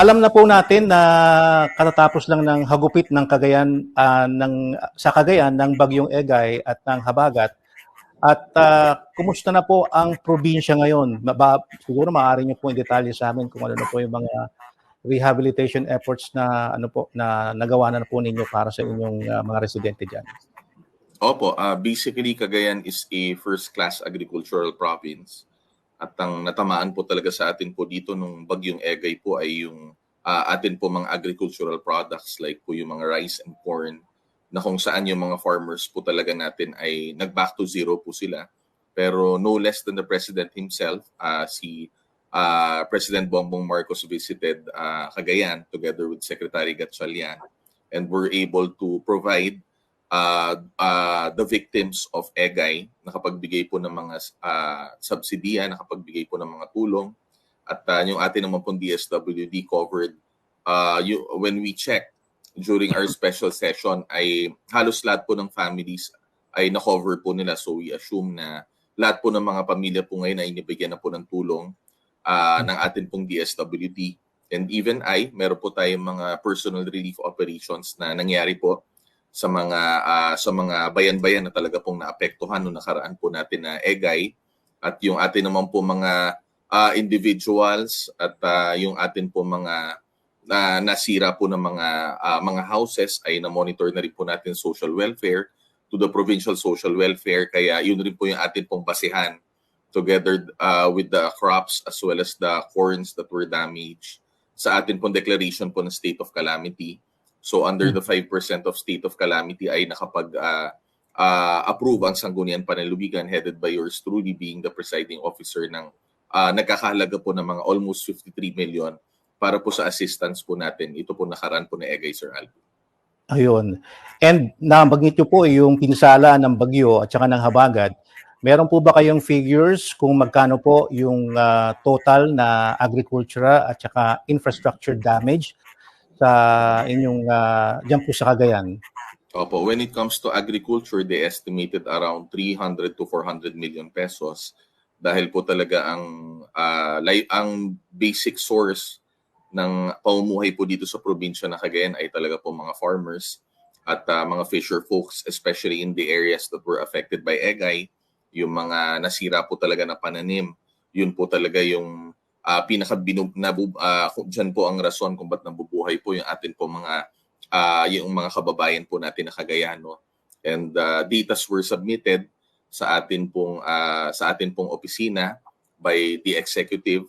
alam na po natin na katatapos lang ng hagupit ng Cagayan ah, ng sa Cagayan ng bagyong Egay at ng Habagat. At ah, kumusta na po ang probinsya ngayon? Maba, siguro maaari niyo po in detalye sa amin kung ano na po yung mga rehabilitation efforts na ano po na nagawa na po ninyo para sa inyong ah, mga residente diyan. Opo, ah, basically Cagayan is a first-class agricultural province. At ang natamaan po talaga sa atin po dito nung bagyong Egay po ay yung ah, atin po mga agricultural products like po yung mga rice and corn na kung saan yung mga farmers po talaga natin ay nag-back to zero po sila. Pero no less than the President himself, ah, si ah, President Bongbong Marcos visited ah, Cagayan together with Secretary Gatchalian and were able to provide uh, uh, the victims of EGAY, nakapagbigay po ng mga uh, subsidiya, nakapagbigay po ng mga tulong. At uh, yung atin naman pong DSWD covered, uh, you, when we check during our special session, ay halos lahat po ng families ay na-cover po nila. So we assume na lahat po ng mga pamilya po ngayon ay inibigyan na po ng tulong uh, ng atin pong DSWD. And even I, meron po tayong mga personal relief operations na nangyari po sa mga ah, sa mga bayan-bayan na talaga pong naapektuhan noong nakaraan po natin na EGAY. At yung atin naman po mga ah, individuals at ah, yung atin po mga na nasira po ng mga ah, mga houses ay na-monitor na rin po natin social welfare to the provincial social welfare. Kaya yun rin po yung atin pong basihan together ah, with the crops as well as the corns that were damaged. Sa atin pong declaration po ng state of calamity So under the 5% of state of calamity ay nakapag ah, ah, approve ang Sangguniang Panlalubigan headed by yours truly being the presiding officer ng ah, nagkakahalaga po ng mga almost 53 million para po sa assistance po natin. Ito po nakaraan po ni Egay Sir Alvin. Ayun. And nabanggit niyo po yung pinsala ng bagyo at saka ng habagat. Meron po ba kayong figures kung magkano po yung ah, total na agricultural at saka infrastructure damage sa inyong uh, diyan po sa Cagayan? Opo, when it comes to agriculture, they estimated around 300 to 400 million pesos dahil po talaga ang ah, li- ang basic source ng pamumuhay po dito sa probinsya na Cagayan ay talaga po mga farmers at ah, mga fisher folks especially in the areas that were affected by Egay, yung mga nasira po talaga na pananim. Yun po talaga yung uh, pinaka binub nabu, ah, kung dyan po ang rason kung ba't nabubuhay po yung atin po mga ah, yung mga kababayan po natin na Cagayano. And uh, datas were submitted sa atin pong ah, sa atin pong opisina by the executive.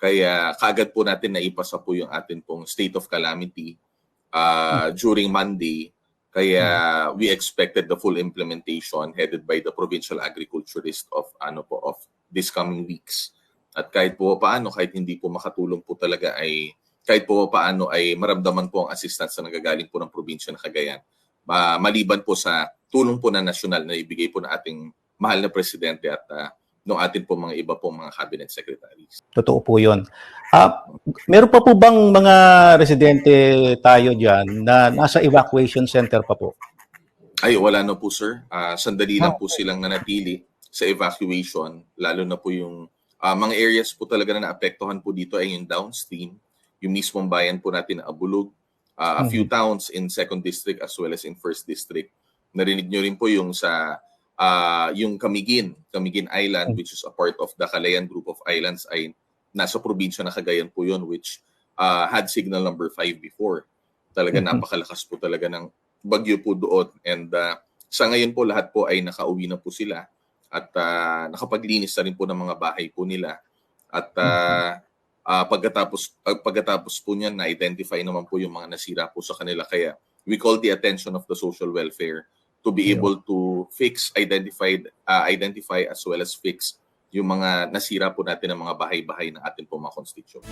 Kaya kagad po natin naipasa po yung atin pong state of calamity ah, during Monday. Kaya we expected the full implementation headed by the provincial agriculturist of ano po of this coming weeks. At kahit po paano, kahit hindi po makatulong po talaga ay kahit po paano ay maramdaman po ang assistance na nagagaling po ng probinsya ng Cagayan. Ma- maliban po sa tulong po na nasyonal na ibigay po ng ating mahal na presidente at uh, ng atin po mga iba pong mga cabinet secretaries. Totoo po 'yon. Ah, meron pa po bang mga residente tayo diyan na nasa evacuation center pa po? Ay, wala na po sir. Ah, sandali lang po silang nanatili sa evacuation, lalo na po yung ah, mga areas po talaga na naapektuhan po dito ay yung downstream, yung mismong bayan po natin na Abulog, ah, a few towns in second district as well as in first district. Narinig nyo rin po yung sa ah, yung Camiguin, Camiguin Island which is a part of the Calayan group of islands ay nasa probinsya na Cagayan po yun which ah, had signal number 5 before. Talaga Mhm. napakalakas po talaga ng bagyo po doon and ah, sa ngayon po lahat po ay nakauwi na po sila at ah, nakapaglinis na rin po ng mga bahay po nila. At ah, ah, pagkatapos ah, pagkatapos po niyan na identify naman po yung mga nasira po sa kanila. Kaya we call the attention of the social welfare to be able to fix identified ah, identify as well as fix yung mga nasira po natin ng mga bahay-bahay ng ating po mga constituents.